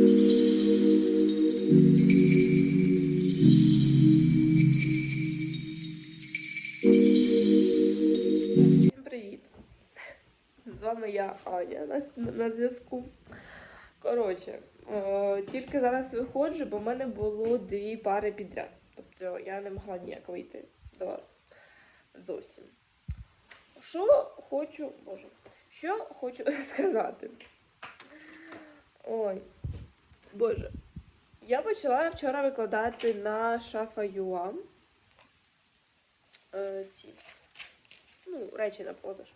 Всім привіт! З вами я, Аня, на, на зв'язку. Коротше, е, тільки зараз виходжу, бо в мене було дві пари підряд. Тобто я не могла ніяк вийти до вас зовсім. Що хочу, боже, що хочу сказати. Ой, боже. Я почала вчора викладати на шафа.ua е, ці ну, речі на продаж.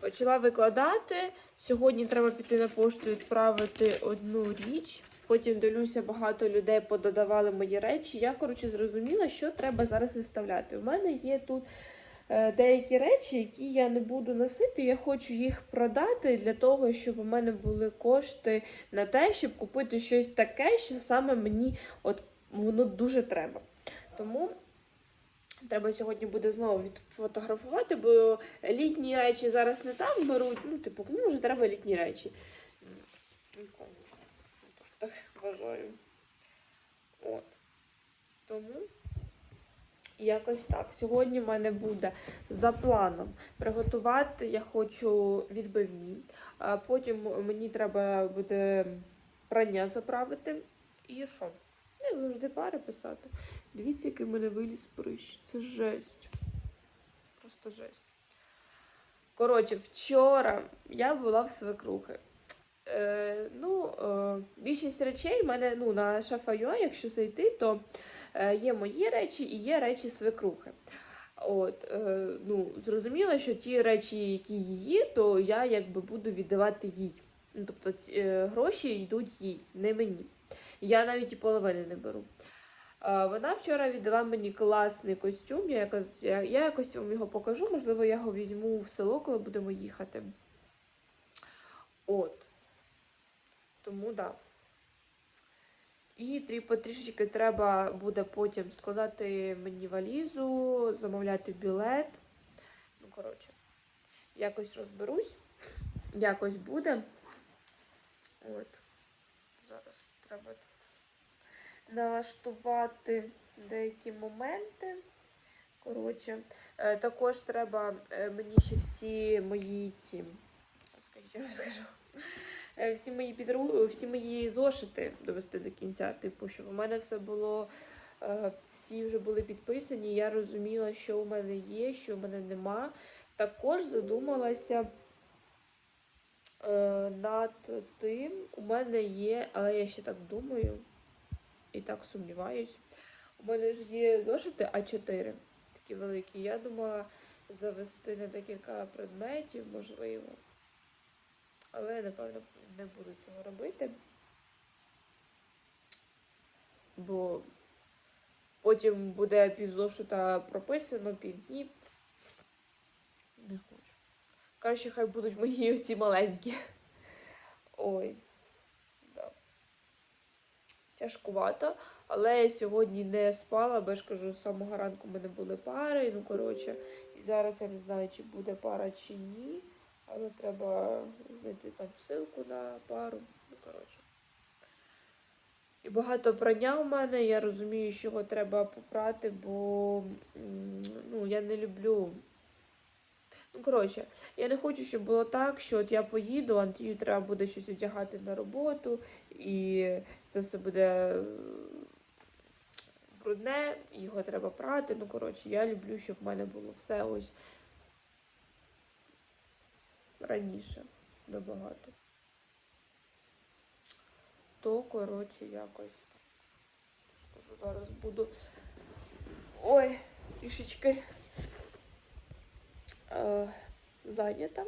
Почала викладати. Сьогодні треба піти на пошту відправити одну річ. Потім дивлюся, багато людей пододавали мої речі. Я, коротше, зрозуміла, що треба зараз виставляти. У мене є тут деякі речі, які я не буду носити. Я хочу їх продати для того, щоб у мене були кошти на те, щоб купити щось таке, що саме мені от воно дуже треба. Тому Треба сьогодні буде знову відфотографувати, бо літні речі зараз не так беруть. Ну, типу, кому вже треба літні речі. Нікому. Так вважаю. От. Тому якось так. Сьогодні в мене буде за планом приготувати. Я хочу відбивні. Потім мені треба буде прання заправити. І що? Як завжди пари писати. Дивіться, який в мене виліз прищ. Це жесть. Просто жесть. Коротше, вчора я була в свекрухи. Е, ну, е, більшість речей в мене ну, на шафа.ua, якщо зайти, то є мої речі і є речі свекрухи. От, е, ну, зрозуміло, що ті речі, які її, то я якби буду віддавати їй. Ну, тобто ці, е, гроші йдуть їй, не мені. Я навіть і половини не беру. А, Вона вчора віддала мені класний костюм. Я якось, я, я якось вам його покажу. Можливо, я його візьму в село, коли будемо їхати. От. Тому так. Да. І трі- потрішечки треба буде потім складати мені валізу, замовляти білет. Ну, коротше, якось розберусь. Якось буде. От. Зараз треба налаштувати деякі моменти. Коротше, е, також треба е, мені ще всі мої ці, скажіть, я вам скажу, всі мої підру... всі мої зошити довести до кінця. Типу, щоб у мене все було, е, всі вже були підписані. Я розуміла, що у мене є, що у мене нема. Також задумалася е, над тим, у мене є, але я ще так думаю і так сумніваюсь. У мене ж є зошити А4, такі великі. Я думала завести на декілька предметів, можливо. Але, напевно, не буду цього робити. Бо потім буде півзошита прописано, півдні. Не хочу. Краще, хай будуть мої оці маленькі. Ой. Да. Тяжкувато. Але я сьогодні не спала, бо я ж кажу, з самого ранку в мене були пари. Ну, коротше, і зараз я не знаю, чи буде пара, чи ні. Але треба знайти там ссылку на пару. Ну, коротше. І багато прання у мене. Я розумію, що його треба попрати, бо ну, я не люблю. Ну, коротше, я не хочу, щоб було так, що от я поїду, Антію треба буде щось одягати на роботу, і це все буде брудне, його треба прати. Ну, коротше, я люблю, щоб в мене було все ось раніше набагато. То, коротше, якось так. Зараз буду. Ой, трішечки е, зайнята.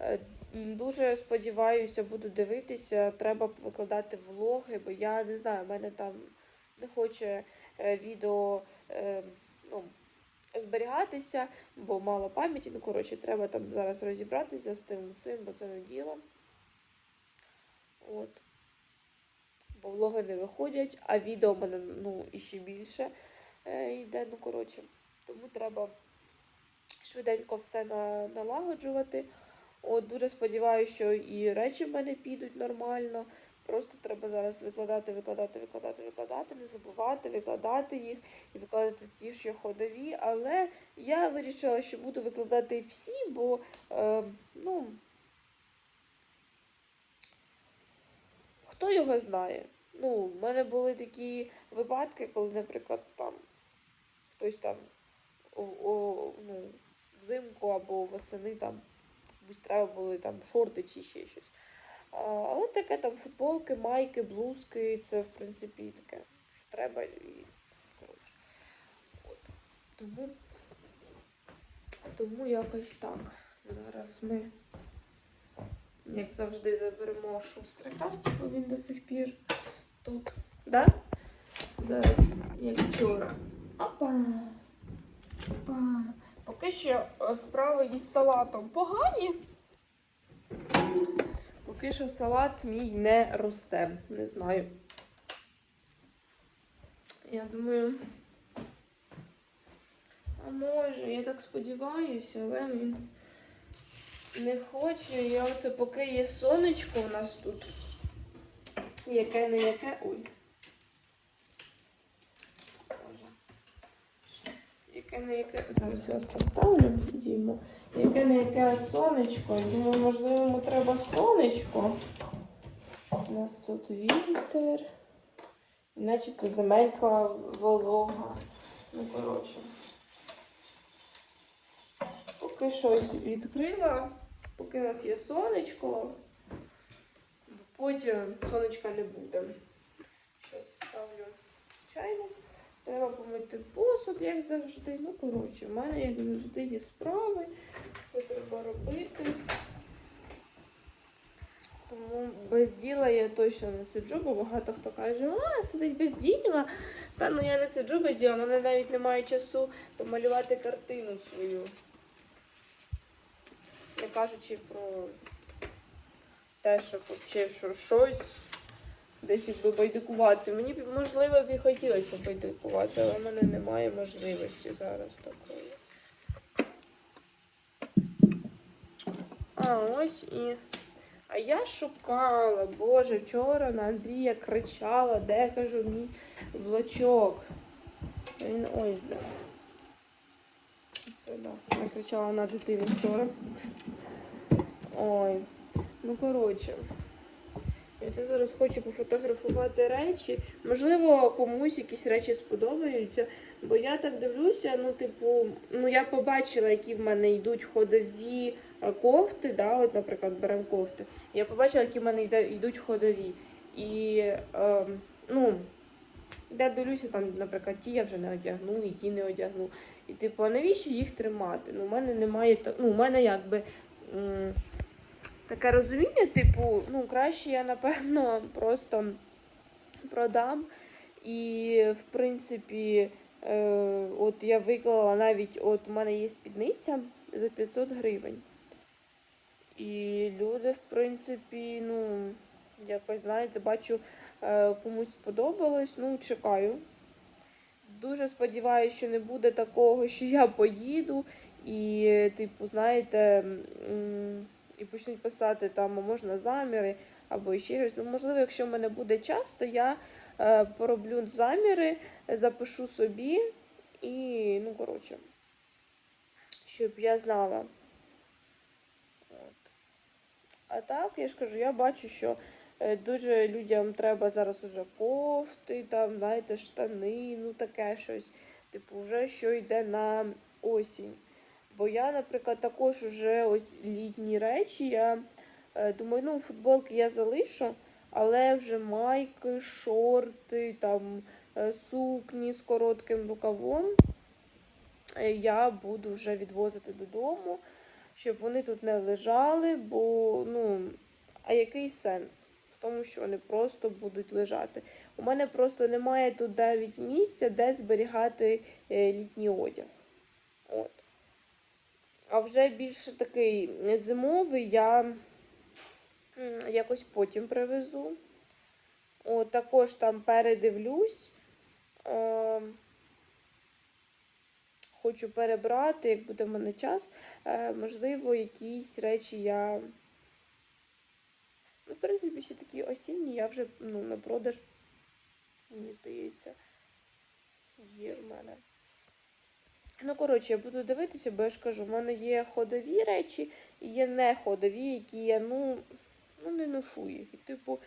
Е, Дуже сподіваюся, буду дивитися. Треба викладати влоги, бо я не знаю, в мене там не хоче е, відео е, ну, зберігатися, бо мало пам'яті. Ну, коротше, треба там зараз розібратися з тим усім, бо це не діло. От. Бо влоги не виходять, а відео в мене ну, іще більше е, йде. Ну, коротше, тому треба швиденько все на, налагоджувати. От, дуже сподіваюся, що і речі в мене підуть нормально, Просто треба зараз викладати, викладати, викладати, викладати, не забувати, викладати їх і викладати ті, що ходові. Але я вирішила, що буду викладати всі, бо е, ну, хто його знає. Ну, в мене були такі випадки, коли, наприклад, там хтось там о, о, ну, взимку або восени там треба були там шорти чи ще щось. Але таке там футболки, майки, блузки, це в принципі таке, що треба і коротше. От. Тому, тому якось так. Зараз ми, як завжди, заберемо шустрика, бо він до сих пір тут. Да? Зараз, як вчора. Опа. Опа. Поки що е, справи із салатом погані. Поки салат мій не росте. Не знаю. Я думаю. А може, я так сподіваюся, але він не хоче. Я оце поки є сонечко у нас тут. Яке не яке. Ой. Яке не яке. Зараз я вас поставлю, діймо. Яке не яке сонечко. Думаю, можливо, йому треба сонечко. У нас тут вітер. Начебто земелька волога. Ну, коротше. Поки щось відкрила, поки у нас є сонечко, потім сонечка не буде. Щось ставлю чайник. Треба помити посуд, як завжди. Ну, коротше, в мене, як завжди, є справи. Все треба робити. Тому без діла я точно не сиджу, бо багато хто каже, а, сидить без діла. Та ну я не сиджу без діла, мене навіть немає часу помалювати картину свою. Не кажучи про те, взагалі що щось десь якби байдикувати. Мені б, можливо б і хотілося байдикувати, але в мене немає можливості зараз такої. А ось і. А я шукала, боже, вчора на Андрія кричала, де кажу мій блочок. Він ось де. Це да. Я кричала на дитину вчора. Ой. Ну, коротше. Я це зараз хочу пофотографувати речі. Можливо, комусь якісь речі сподобаються. Бо я так дивлюся, ну, типу, ну я побачила, які в мене йдуть ходові е, кофти, да, от, наприклад, беремо кофти. Я побачила, які в мене йдуть ходові. І е, ну, я дивлюся, там, наприклад, ті я вже не одягну, і ті не одягну. І типу, а навіщо їх тримати? Ну, у мене немає ну, у мене якби. Таке розуміння, типу, ну краще я напевно просто продам. І, в принципі, е, от я виклала навіть, от у мене є спідниця за 500 гривень. І люди, в принципі, ну, якось, знаєте, бачу, е, комусь сподобалось, ну, чекаю. Дуже сподіваюся, що не буде такого, що я поїду і, типу, знаєте, м, і почнуть писати там, можна заміри або ще щось. Ну, можливо, якщо в мене буде час, то я е, пороблю заміри, запишу собі і, ну, коротше, щоб я знала. От. А так, я ж кажу, я бачу, що е, дуже людям треба зараз уже кофти, там, знаєте, штани, ну таке щось. Типу, вже що йде на осінь. Бо я, наприклад, також уже ось літні речі. Я е, думаю, ну, футболки я залишу, але вже майки, шорти, там, е, сукні з коротким рукавом е, я буду вже відвозити додому, щоб вони тут не лежали, бо ну, а який сенс в тому, що вони просто будуть лежати? У мене просто немає тут навіть місця, де зберігати літній одяг. От. А вже більше такий зимовий я якось потім привезу. От, також там передивлюсь. Е, хочу перебрати, як буде в мене час. Е, можливо, якісь речі я. Ну, В принципі, всі такі осінні, я вже ну, на продаж, мені здається, є в мене. Ну, коротше, я буду дивитися, бо я ж кажу, в мене є ходові речі і є не ходові, які я ну, ну не ношу їх. І, типу,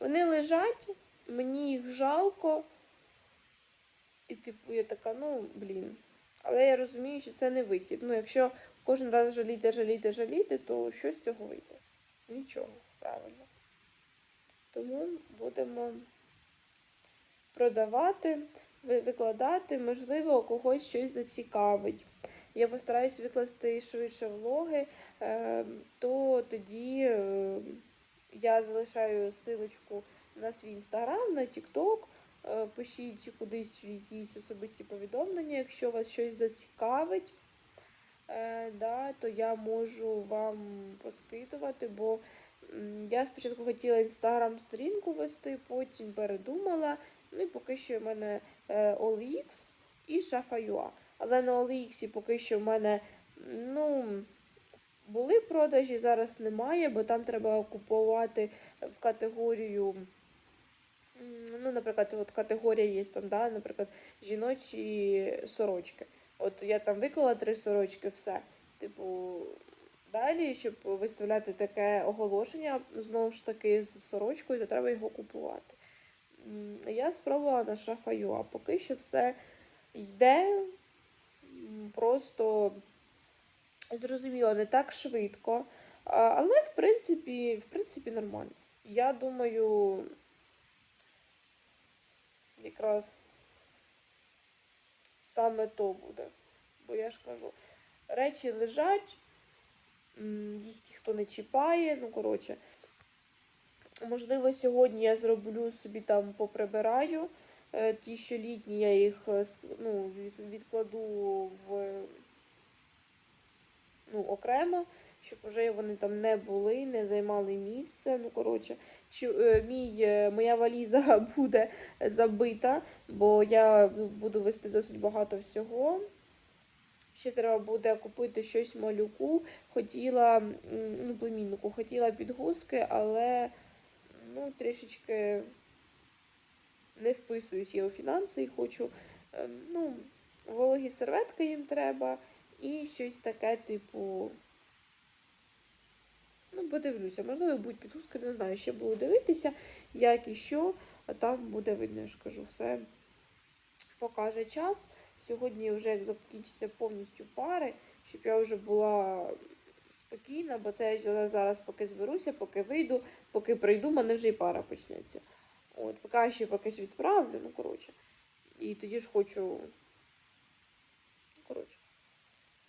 вони лежать, мені їх жалко. І, типу, я така, ну, блін. Але я розумію, що це не вихід. Ну, якщо кожен раз жаліти, жаліти, жаліти, то що з цього вийде? Нічого, правильно. Тому будемо продавати, викладати, можливо, когось щось зацікавить. Я постараюсь викласти швидше влоги, е, то тоді е, я залишаю силочку на свій інстаграм, на Тікток. Е, Пишіть кудись якісь особисті повідомлення, якщо вас щось зацікавить, да, то я можу вам поскидувати, бо я спочатку хотіла інстаграм-сторінку вести, потім передумала. Ну і поки що в мене е, OLX і Шафа.ua. Але на OLX поки що в мене ну, були продажі, зараз немає, бо там треба купувати в категорію. Ну, наприклад, от категорія є там, да, наприклад, жіночі сорочки. От я там виклала три сорочки, все. Типу, далі, щоб виставляти таке оголошення, знову ж таки, з сорочкою, то треба його купувати. Я спробувала на шафаю, а поки що все йде просто зрозуміло, не так швидко. Але в принципі, в принципі нормально. Я думаю, якраз саме то буде. Бо я ж кажу, речі лежать, їх ніхто не чіпає, ну коротше. Можливо, сьогодні я зроблю собі там поприбираю. Е, Ті, що літні, я їх е, ну, відкладу в ну, окремо, щоб вже вони там не були, не займали місце. Ну, коротше, чи, е, мій, моя валіза буде забита, бо я ну, буду вести досить багато всього. Ще треба буде купити щось малюку. Хотіла, ну, племіннику, хотіла підгузки, але ну, трішечки не вписуюсь я у фінанси і хочу. е, Ну, вологі серветки їм треба і щось таке, типу. Ну, подивлюся, можливо, будуть підгузки, не знаю, ще буду дивитися, як і що, а там буде видно, я ж кажу, все покаже час. Сьогодні вже як закінчиться повністю пари, щоб я вже була спокійна, бо це я зараз поки зберуся, поки вийду, поки прийду, мене вже і пара почнеться. От, поки ще поки ж відправлю, ну коротше. І тоді ж хочу. Ну, коротше.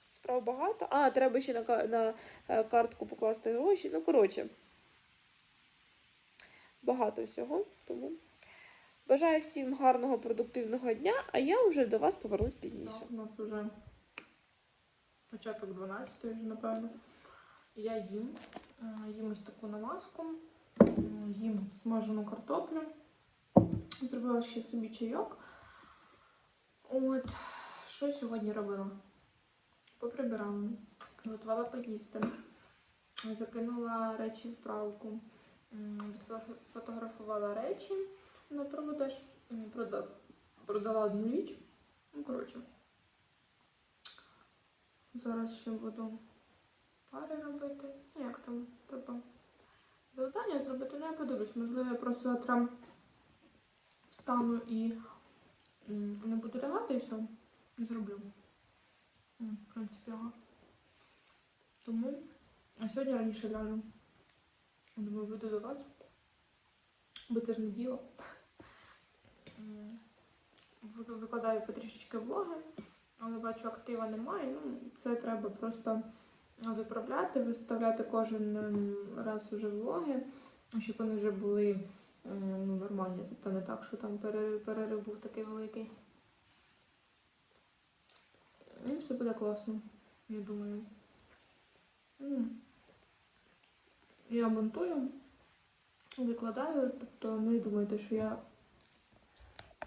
Справ багато. А, треба ще на, на е, картку покласти гроші. Ну, коротше. Багато всього. Тому бажаю всім гарного продуктивного дня, а я вже до вас повернусь пізніше. Так, у нас вже початок 12 вже, напевно. Я їм. Е, Їм ось таку намазку, їм смажену картоплю. Зробила ще собі чайок. От, що сьогодні робила? Поприбирала, готувала поїсти, закинула речі в пралку, фотографувала речі на продаж, М, прода- продала одну річ. Ну, коротше. Зараз ще буду пари робити. Ну, як там треба завдання зробити, ну я подивлюсь. Можливо, я просто завтра встану і не буду лягати і все. Зроблю. В принципі, ага. Тому а сьогодні раніше ляжу. Думаю, вийду до вас. Бо це ж не діло. Викладаю потрішечки влоги, але бачу, актива немає. Ну, це треба просто виправляти, виставляти кожен ем, раз уже влоги, щоб вони вже були ем, ну, нормальні. Тобто не так, що там перерив, був такий великий. І все буде класно, я думаю. Я монтую, викладаю, тобто не думайте, що я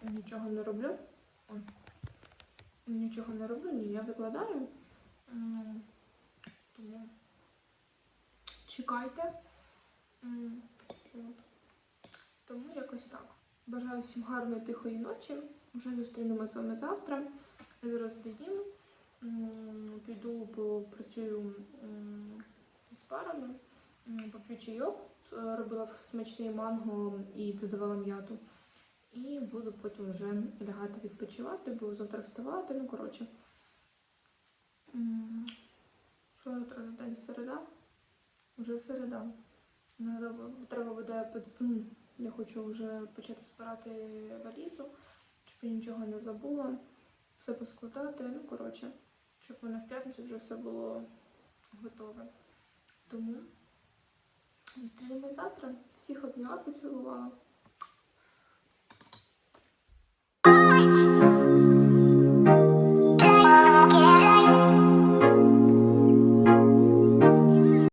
нічого не роблю. Нічого не роблю, ні, я викладаю. Тому чекайте. Тому якось так. Бажаю всім гарної тихої ночі. Вже зустрінемося з вами завтра. Зараз доїм. Піду попрацюю з парами, поп'ю чайок, Е, робила смачний манго і додавала м'яту. І буду потім вже лягати відпочивати, бо завтра вставати. Ну, коротше. Що завтра за день? Середа? Вже середа. Треба, буде я хочу вже почати збирати валізу, щоб я нічого не забула, все поскладати. Ну, коротше, щоб в мене в п'ятницю вже все було готове. Тому зустрінемось завтра. Всіх обняла, поцілувала.